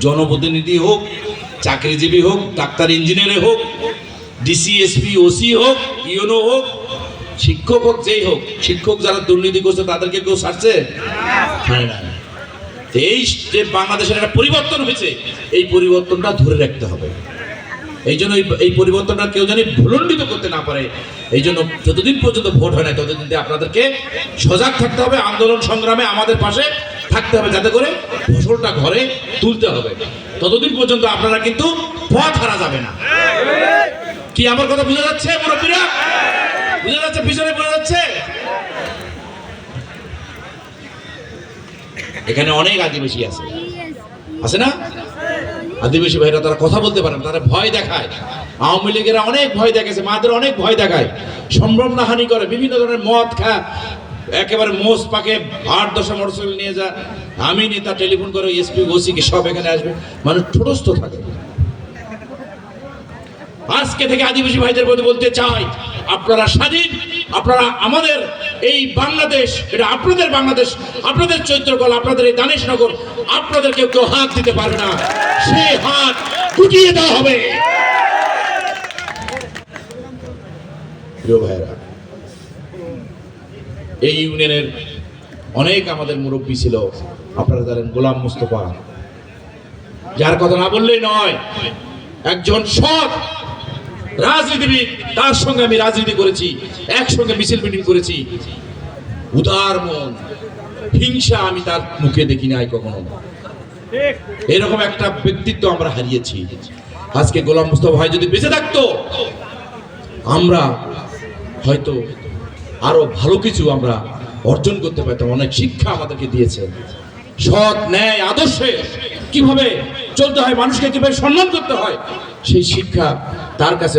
জনপ্রতিনিধি হোক, চাকরিজীবী হোক, ডাক্তার, ইঞ্জিনিয়ারে হোক ডিসিএসপি ওসি হোক ইউনো হোক, শিক্ষক হোক, যেই হোক, শিক্ষক যারা দুর্নীতি করছে তাদেরকে কেউ না। এই যে বাংলাদেশের একটা পরিবর্তন হয়েছে, এই পরিবর্তনটা ধরে রাখতে হবে। এই জন্য এই- পরিবর্তনটা কেউ জানি ভুলণ্ডিত করতে না পারে। এই জন্য যতদিন পর্যন্ত ভোট হয় না, ততদিন আপনাদেরকে সজাগ থাকতে হবে। আন্দোলন সংগ্রামে আমাদের পাশে থাকতে হবে যাতে করে ফসলটা ঘরে তুলতে হবে। ততদিন পর্যন্ত আপনারা কিন্তু পথ হারা যাবে না। কি আমার কথা বুঝা যাচ্ছে, মুরব্বীরা? বুঝা যাচ্ছে পিছনে বোঝা যাচ্ছে? এখানে অনেক আদিবাসী আছে। আছে না? আদিবাসী ভাইরা তারা কথা বলতে পারে তারা ভয় দেখায়। আওয়ামী লীগেরা অনেক ভয় দেখেছে মাদের অনেক ভয় দেখায়। সম্ভ্রম হানি করে, বিভিন্ন ধরনের মদ খা একেবারে মোষ পাকে ভাট দশা মোটরসাইকেল নিয়ে যা। আমি নেতা টেলিফোন করে, এসপি ওসিকে সব এখানে আসবে? মানুষ ঠোটস্থ থাকে। আজকে থেকে আদিবাসী ভাইদের প্রতি বলতে চাই, আপনারা স্বাধীন, আপনারা আমাদের এই বাংলাদেশ, এটা আপনাদের বাংলাদেশ, আপনাদের চৈত্রকল আপনাদের এই দানেশনগর আপনাদের কেউ কেউ হাত দিতে পারবে না। সেই হাত গুটিয়ে দেওয়া হবে। প্রিয় ভাইরা এই ইউনিয়নের অনেক আমাদের মুরব্বী ছিল। আপনারা জানেন গোলাম মুস্তফা। যার কথা না বললেই নয়, একজন সৎ রাজনীতিবিদ, তার সঙ্গে আমি রাজনীতি করেছি, একসঙ্গে মিছিল মিটিং করেছি। উদার মন, হিংসা আমি তার মুখে দেখি নাই কখনো। এরকম একটা ব্যক্তিত্ব আমরা হারিয়েছি। আজকে গোলাম মুস্তফা ভাই যদি বেঁচে থাকতো, আমরা হয়তো আরও ভালো কিছু আমরা অর্জন করতে পারতাম। অনেক শিক্ষা আমাদেরকে দিয়েছে। সৎ ন্যায়, আদর্শে কীভাবে চলতে হয়, মানুষকে কীভাবে সম্মান করতে হয়, সেই শিক্ষা তার কাছে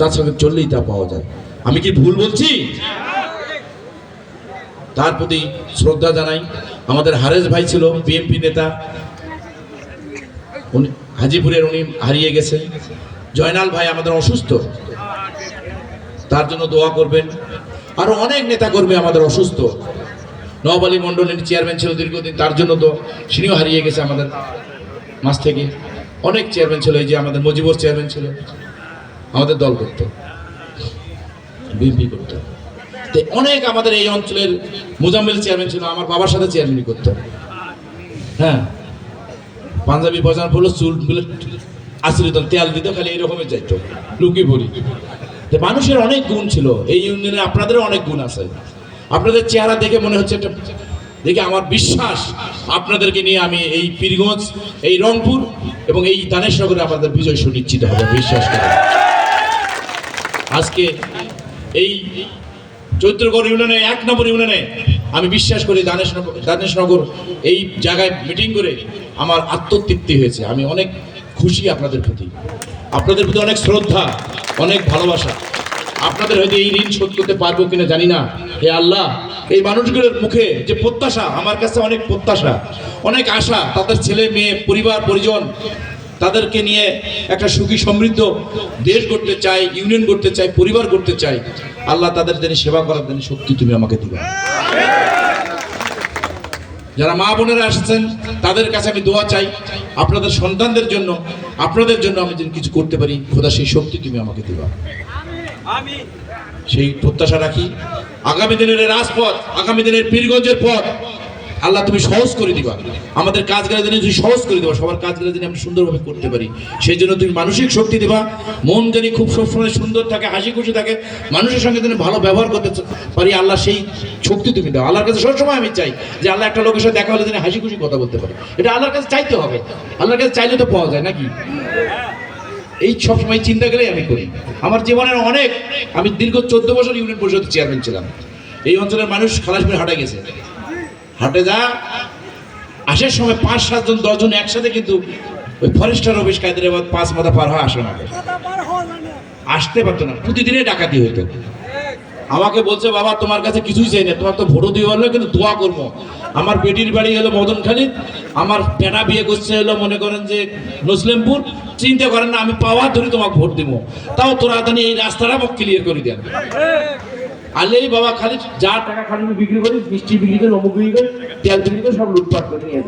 তার সঙ্গে চললেই তা পাওয়া যায়। আমি কি ভুল বলছি? তার প্রতি শ্রদ্ধা জানাই। আমাদের হারেস ভাই ছিল বিএনপি নেতা। উনি হাজিপুরের উনি হারিয়ে গেছে। জয়নাল ভাই আমাদের অসুস্থ। তার জন্য দোয়া করবেন। আরও অনেক নেতা কর্মী আমাদের অসুস্থ। নওয়াব আলী মন্ডলের চেয়ারম্যান ছিল দীর্ঘদিন, তার জন্য তো সিনিও হারিয়ে গেছে আমাদের মাস থেকে। অনেক চেয়ারম্যান ছিল, এই যে আমাদের মজিবর চেয়ারম্যান ছিল। আমাদের দল করতো, বিএনপি করতো। তো অনেক আমাদের এই অঞ্চলের মুজাম্মেল চেয়ারম্যান ছিল, আমার বাবার সাথে চেয়ারম্যানই করতো। হ্যাঁ পাঞ্জাবি পজান পড়ল চুল, আসলে তেল দিত, খালি এরকমের যাইতো, লুকি ভরি। তো মানুষের অনেক গুণ ছিল, এই ইউনিয়নে আপনাদেরও অনেক গুণ আছে। আপনাদের চেহারা দেখে মনে হচ্ছে একটা দেখে আমার বিশ্বাস আপনাদেরকে নিয়ে আমি এই পীরগঞ্জ, এই রংপুর এবং এই দানেশনগরে আমাদের বিজয় সুনিশ্চিত হবে বিশ্বাস করি। আজকে এই চৈত্রগড় ইউনিয়নে, এক নম্বর ইউনিয়নে আমি বিশ্বাস করি দানেশনগর দানেশনগর এই জায়গায় মিটিং করে আমার আত্মতৃপ্তি হয়েছে। আমি অনেক খুশি আপনাদের প্রতি। আপনাদের প্রতি অনেক শ্রদ্ধা, অনেক ভালোবাসা। আপনাদের হয়তো এই ঋণ শোধ করতে পারব কিনা জানি না। হে আল্লাহ, এই মানুষগুলোর মুখে যে প্রত্যাশা, আমার কাছে অনেক প্রত্যাশা, অনেক আশা, তাদের ছেলে, মেয়ে, পরিবার, পরিজন, তাদেরকে নিয়ে একটা সুখী, সমৃদ্ধ দেশ গড়তে চাই, ইউনিয়ন করতে চাই, পরিবার করতে চাই। আল্লাহ তাদের জন্য সেবা করার জন্য শক্তি তুমি আমাকে দিবা। যারা মা বোনেরা আসছেন তাদের কাছে আমি দোয়া চাই। আপনাদের সন্তানদের জন্য, আপনাদের জন্য আমি যেন কিছু করতে পারি। খোদা, সেই শক্তি তুমি আমাকে দেবা। সেই প্রত্যাশা রাখি। আগামী দিনের রাজপথ, আগামী দিনের পীরগঞ্জের পথ আল্লাহ তুমি সহজ করে দিবা। আমাদের কাজ কাজগুলো যেন তুমি সহজ করে দিবা, সবার কাজগুলো যেন আমরা সুন্দরভাবে করতে পারি। সেই জন্য তুমি মানসিক শক্তি দিবা, মন যেন খুব সবসময় সুন্দর থাকে, হাসি খুশি থাকে, মানুষের সঙ্গে যেন ভালো ব্যবহার করতে পারি, আল্লাহ সেই শক্তি তুমি দাও। আল্লাহর কাছে সবসময় আমি চাই যে আল্লাহ একটা লোকের সাথে দেখা হলে যেন হাসি খুশি কথা বলতে পারে। এটা আল্লাহর কাছে চাইতে হবে। আল্লাহর কাছে চাইলে তো পাওয়া যায়, নাকি? এই সবসময় চিন্তা করেই আমি করি। আমার জীবনের অনেক, আমি দীর্ঘ চোদ্দ বছর ইউনিয়ন পরিষদের চেয়ারম্যান ছিলাম। এই অঞ্চলের মানুষ খালাসপুরে হাটে গেছে। হাটে যা আসার সময় পাঁচ সাতজন দশজন একসাথে কিন্তু ওই ফরেস্টার অফিস কায়দের পাঁচ মাথা পার হয় আসে না আসতে পারতো না প্রতিদিনে ডাকাতি হইতো। আমাকে বলছে বাবা তোমার কাছে কিছুই চাই না তোমার তো ভোটও দিয়ে পারল কিন্তু দোয়া করব। আমার বেটির বাড়ি হলো মদনখালী আমার বেটা বিয়ে করছে হলো মনে করেন যে নসলেমপুর চিন্তা করেন না আমি পাওয়া ধরে তোমাকে ভোট দিব। তাও তোরা জানি এই রাস্তাটা আমাকে ক্লিয়ার করে দেন। আলেই বাবা, খালি যা টাকা খালি বিক্রি করি মিষ্টি বিক্রি করে অমুক বিক্রি করে তেল বিক্রি করে সব লুটপাট করে নিয়ে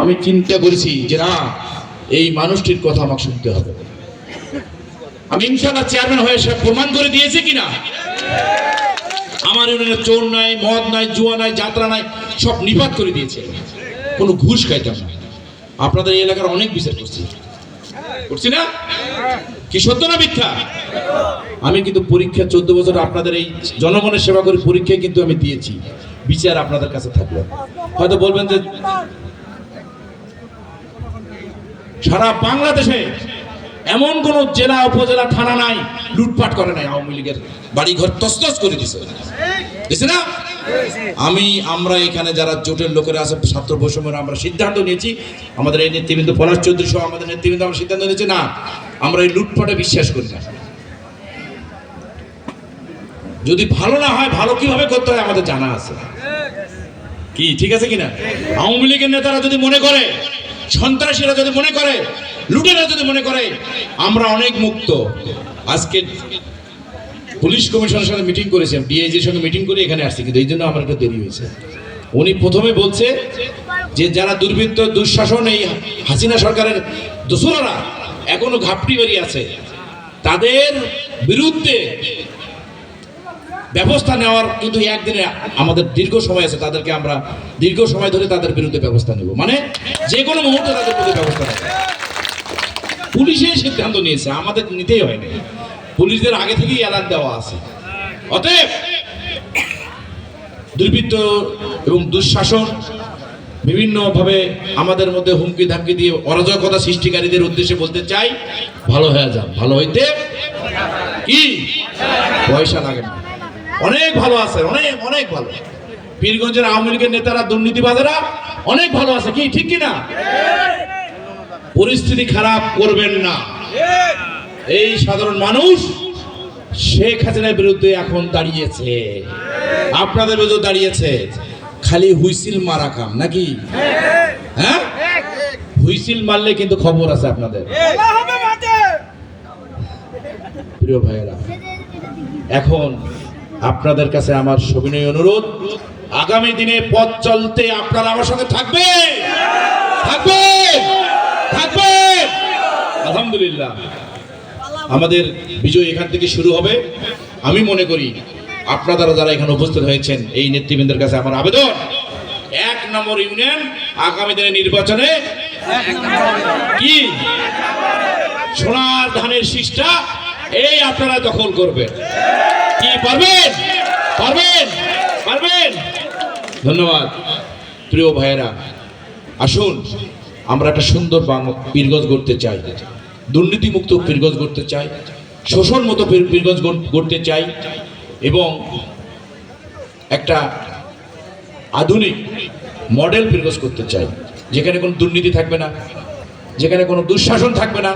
আমি চিন্তা করেছি যে না, এই মানুষটির কথা আমাকে শুনতে হবে। আমি ইনশাল্লাহ চেয়ারম্যান হয়ে সে প্রমাণ করে দিয়েছে কিনা? আমার ইউনিয়নে চোর নাই, মদ নাই, জুয়া নাই, যাত্রা নাই, সব নিপাত করে দিয়েছে। কোনো ঘুষ খাইতাম না। আপনাদের এই এলাকার অনেক বিচার করছি। করছি না? কি সত্য না মিথ্যা? আমি কিন্তু পরীক্ষা চোদ্দ বছর আপনাদের এই জনগণের সেবা করে পরীক্ষায় কিন্তু আমি দিয়েছি। বিচার আপনাদের কাছে থাকল। হয়তো বলবেন যে সারা বাংলাদেশে এমন কোন জেলা, উপজেলা, থানা নাই, লুটপাট করে নাই আওয়ামী লীগের বাড়ি ঘর তসতস করে দিছে না? আমি, আমরা এখানে যারা জোটের লোকেরা আছে, ছাত্র বৈষম্যের আমরা সিদ্ধান্ত নিয়েছি। আমাদের এই নেতৃবৃন্দ পলাশ চৌধুরী সহ আমাদের নেতৃবৃন্দ আমরা সিদ্ধান্ত নিয়েছি। না আমরা এই লুটপাটে বিশ্বাস করি না। যদি ভালো না হয়, ভালো কীভাবে করতে হয় আমাদের জানা আছে। কি, ঠিক আছে কিনা? আওয়ামী লীগের নেতারা যদি মনে করে, সন্ত্রাসীরা যদি মনে করে, লুটেরা যদি মনে করে, আমরা অনেক মুক্ত। আজকে পুলিশ কমিশনের সাথে মিটিং করেছেন ডিআইজির সঙ্গে মিটিং করে এখানে আসছি, কিন্তু এই জন্য আমার একটু দেরি হয়েছে। উনি প্রথমে বলছে যে, যারা দুর্বৃত্ত, দুঃশাসন, এই হাসিনা সরকারের দোসরারা এখনও ঘাপটি বেরিয়ে আছে। তাদের বিরুদ্ধে ব্যবস্থা নেওয়ার কিন্তু একদিনে আমাদের দীর্ঘ সময় আছে, তাদেরকে আমরা দীর্ঘ সময় ধরে তাদের বিরুদ্ধে ব্যবস্থা নেব। মানে যে কোনো মুহূর্তে তাদের বিরুদ্ধে ব্যবস্থা নেব পুলিশের সিদ্ধান্ত নিয়েছে, আমাদের নিতেই হয়নি পুলিশদের আগে থেকেই অ্যালার্ট দেওয়া আছে। অতএব দুর্বৃত্ত এবং দুঃশাসন বিভিন্নভাবে আমাদের মধ্যে হুমকি ধামকি দিয়ে অরাজকতা সৃষ্টিকারীদের উদ্দেশ্যে বলতে চাই, ভালো হয়ে যান, ভালো হইতে কি? পয়সা লাগে না। অনেক ভালো আছে অনেক অনেক ভালো। পীরগঞ্জের আওয়ামী লীগের নেতারা, দুর্নীতিবাজেরা অনেক ভালো আছে কি, ঠিক কি না পরিস্থিতি খারাপ করবেন না। এই সাধারণ মানুষ শেখ হাসিনার বিরুদ্ধে এখন দাঁড়িয়েছে। আপনাদের বিরুদ্ধে দাঁড়িয়েছে। খালি হুইসিল মারা কাম নাকি? হ্যাঁ? হুইসিল মারলে কিন্তু খবর আছে আপনাদের। প্রিয় ভাইয়েরা, এখন আপনাদের কাছে আমার সবিনয় অনুরোধ, আগামী দিনে পথ চলতে আপনারা আমার সঙ্গে থাকবে। থাকবে? থাকবে? আলহামদুলিল্লাহ। আমাদের বিজয় এখান থেকে শুরু হবে। আমি মনে করি আপনারা যারা এখানে উপস্থিত হয়েছেন, এই নেতৃবৃন্দের কাছে আমার আবেদন। এক নম্বর ইউনিয়ন আগামী দিনে নির্বাচনে কি? সোনার ধানের শীষটা এই আপনারা দখল করবেন। কি পারবেন? পারবেন? পারবেন? ধন্যবাদ। প্রিয় ভাইয়েরা, আসুন, আমরা একটা সুন্দর পীরগঞ্জ গড়তে চাই। দুর্নীতিমুক্ত পীরগঞ্জ গড়তে চাই। শোষণ মতো পীর- পীরগঞ্জ গড়তে চাই। এবং একটা আধুনিক মডেল পীরগঞ্জ করতে চাই। যেখানে কোনো দুর্নীতি থাকবে না, যেখানে কোনো দুঃশাসন থাকবে না,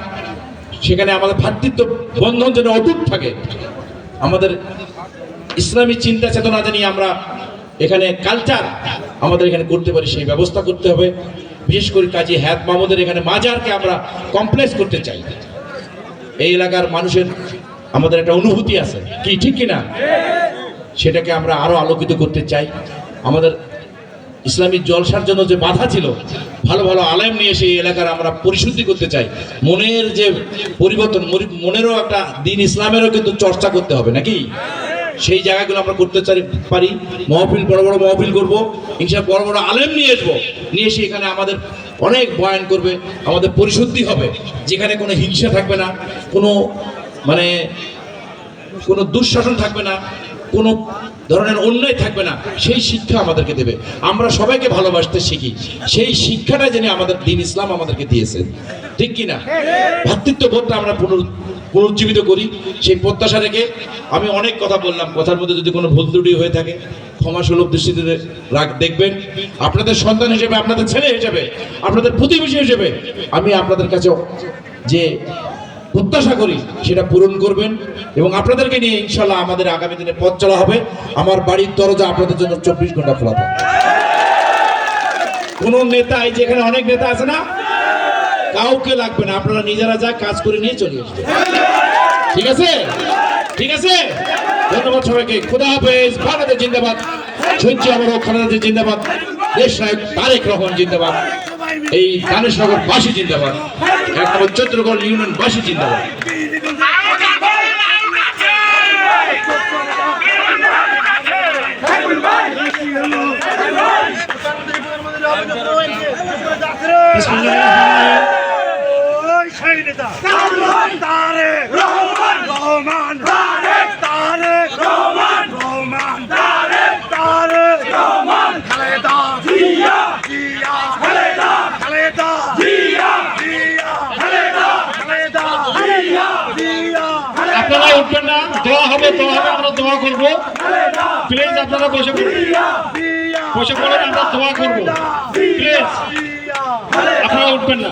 সেখানে আমাদের ভ্রাতৃত্ব বন্ধন যেন অটুট থাকে। আমাদের ইসলামী চিন্তা চেতনা জানি আমরা এখানে কালচার আমাদের এখানে করতে পারি, সেই ব্যবস্থা করতে হবে। বিশেষ করে কাজী হ্যাত মাহমুদের এখানে মাজারকে আমরা কমপ্লেক্স করতে চাই। এই এলাকার মানুষের আমাদের একটা অনুভূতি আছে। কি, ঠিক কিনা? সেটাকে আমরা আরও আলোকিত করতে চাই। আমাদের ইসলামী জলসার জন্য যে বাধা ছিল, ভালো ভালো আলেম নিয়ে সেই এলাকার আমরা পরিশুদ্ধি করতে চাই। মনের যে পরিবর্তন মনেরও একটা দিন ইসলামেরও কিন্তু চর্চা করতে হবে, নাকি? সেই জায়গাগুলো আমরা করতে চাই, পারি। মহফিল, বড় বড় মহফিল করব। ইনশা বড় বড় আলেম নিয়ে আসব। নিয়ে এসে এখানে আমাদের অনেক বয়ান করবে, আমাদের পরিশুদ্ধি হবে। যেখানে কোনো হিংসা থাকবে না, কোনো মানে কোনো দুঃশাসন থাকবে না, কোনো ধরনের অন্যায় থাকবে না, সেই শিক্ষা আমাদেরকে দেবে। আমরা সবাইকে ভালোবাসতে শিখি। সেই শিক্ষাটা জেনে আমাদের দিন ইসলাম আমাদেরকে দিয়েছেন ঠিক কি না? ভ্রাতৃত্ববোধটা আমরা পুনরু- পুনরুজ্জীবিত করি। সেই প্রত্যাশা রেখে আমি অনেক কথা বললাম। কথার মধ্যে যদি কোনো ভুল ত্রুটি হয়ে থাকে ক্ষমা সুলভ দৃষ্টিতে রাখ, দেখবেন। আপনাদের সন্তান হিসেবে, আপনাদের ছেলে হিসেবে, আপনাদের প্রতিবেশী হিসেবে, আমি আপনাদের কাছে যে প্রত্যাশা করি সেটা পূরণ করবেন এবং আপনাদেরকে নিয়ে ইনশাল্লাহ আমাদের আগামী দিনে পথ চলা হবে। আমার বাড়ির দরজা আপনাদের জন্য চব্বিশ ঘণ্টা খোলা থাকবে। কোন নেতা, এই যেখানে অনেক নেতা আছে না? কাউকে লাগবে না, আপনারা নিজেরা যা কাজ করে নিয়ে চলে আসবেন। ঠিক আছে? ঠিক আছে? ধন্যবাদ সবাইকে। খুদা হাফেজ, বাংলাদেশ জিন্দাবাদ। সহ্য আমার খালেদা জিন্দাবাদ। দেশ নায়ক তারেক রহমান জিন্দাবাদ। এই দানেশনগর বাসী জিন্দাবাদ। এক নম্বর চন্দ্রগড় ইউনিয়ন বাসী জিন্দাবাদ ওই সেই নেতা তারেক রহমান রহমান তারেক তারেক রহমান রহমান তারেক তারেক রহমান খালেদা জিয়া জিয়া খালেদা খালেদা জিয়া জিয়া খালেদা খালেদা জিয়া জিয়া আপনারা দোয়া হবে দোয়া হবে, আমরা দোয়া করব। প্লিজ আপনারা বসে পড়ুন। বসে পড়ুন আমরা দোয়া করব। প্লিজ আপনারা উঠবেন না।